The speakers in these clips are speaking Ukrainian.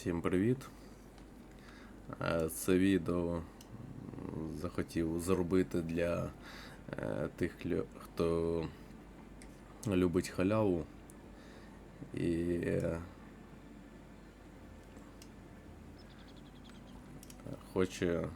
Всім привіт. Е, Це відео захотів зробити для е, тих, хто любить халяву і е, хоче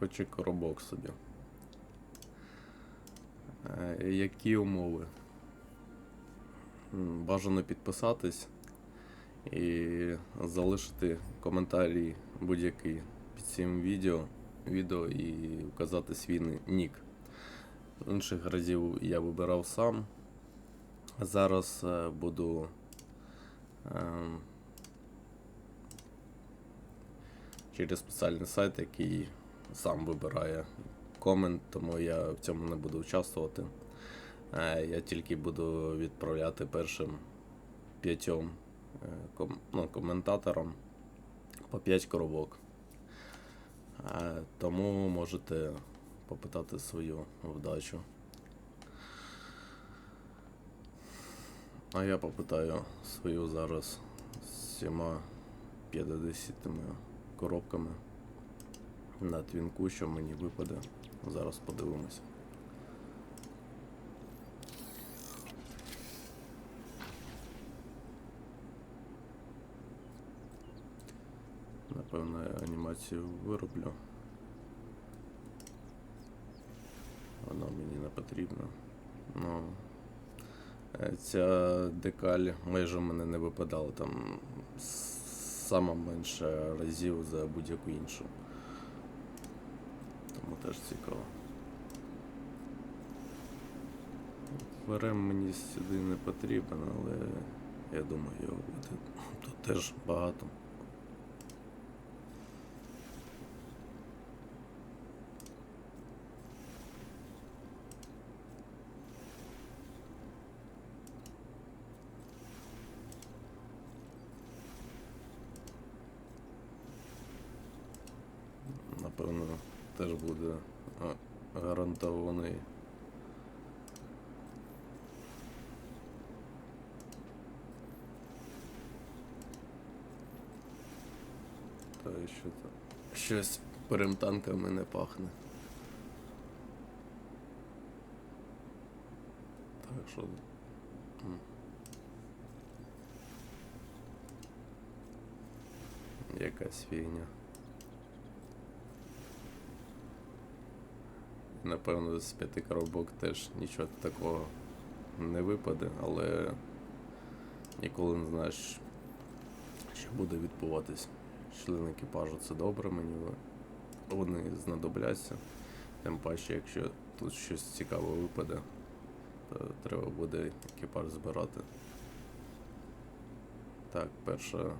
е, хоче коробок собі. Е, Які умови? Бажано підписатись і залишити коментарій будь-який під цим відео, відео і вказати свій нік. Інших разів я вибирав сам. Зараз е, буду ем, через спеціальний сайт, який сам вибирає комент, тому я в цьому не буду участвувати. Е, Я тільки буду відправляти першим п'ятьом е, ком- ну, коментаторам по 5 коробок. Е, Тому можете попитати свою вдачу. А я попитаю свою зараз з всіма 50 коробками на твінку, що мені випаде. Зараз подивимося. Напевно, я анімацію вироблю. Вона мені не потрібна. Ну, е, ця декаль майже в мене не випадала там с- сама менше разів за будь-яку іншу. Тому теж цікаво. ВРМ мені сюди не потрібен, але я думаю, його буде тут теж багато. Напевно, теж буде гарантований. Та що там? Щось перемтанками не пахне. Так що. Якась фігня. Напевно, з п'яти коробок теж нічого такого не випаде, але ніколи не знаєш, що буде відбуватись. Члени екіпажу це добре, мені вони знадобляться. Тим паче, якщо тут щось цікаве випаде, то треба буде екіпаж збирати. Так, перша,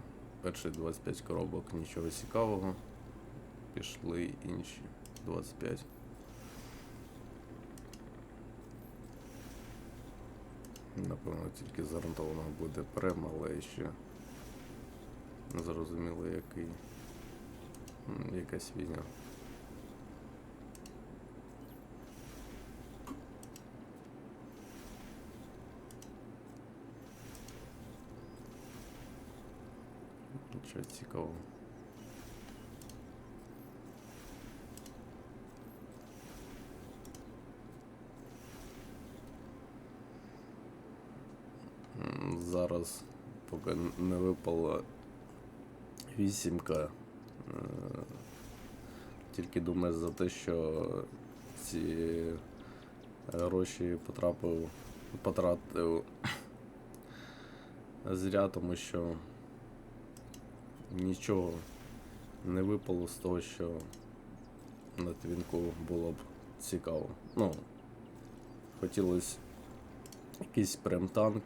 перші 25 коробок нічого цікавого. Пішли інші 25. Напевно, тільки зарантовано буде прем, але ще не зрозуміло який. Якась війня. Нічого цікавого. Зараз поки не випала вісімка. е, Тільки думаю за те, що ці гроші потрапив, потратив зря, тому що нічого не випало з того, що на твінку було б цікаво. Ну, хотілося якийсь прем-танк.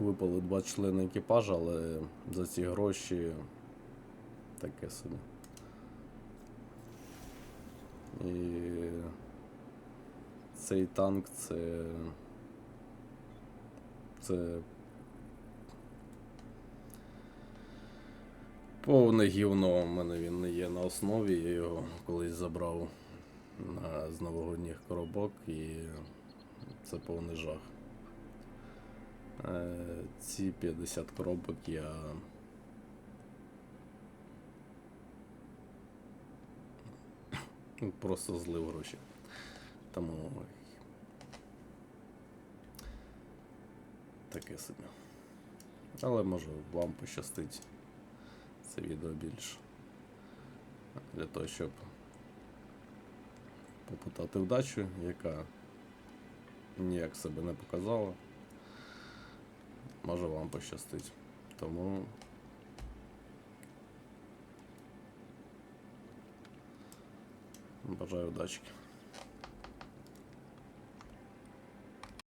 Випало два члени екіпажа, але за ці гроші таке собі. І цей танк це. Це Повне гівно, у мене він не є на основі, я його колись забрав на, з новогодніх коробок і це повний жах. Е, ці 50 коробок я. Просто злив гроші. Тому таке собі. Але може вам пощастить це відео більше. Для того, щоб попитати вдачу, яка ніяк себе не показала. Може вам пощастить. Тому бажаю удачки.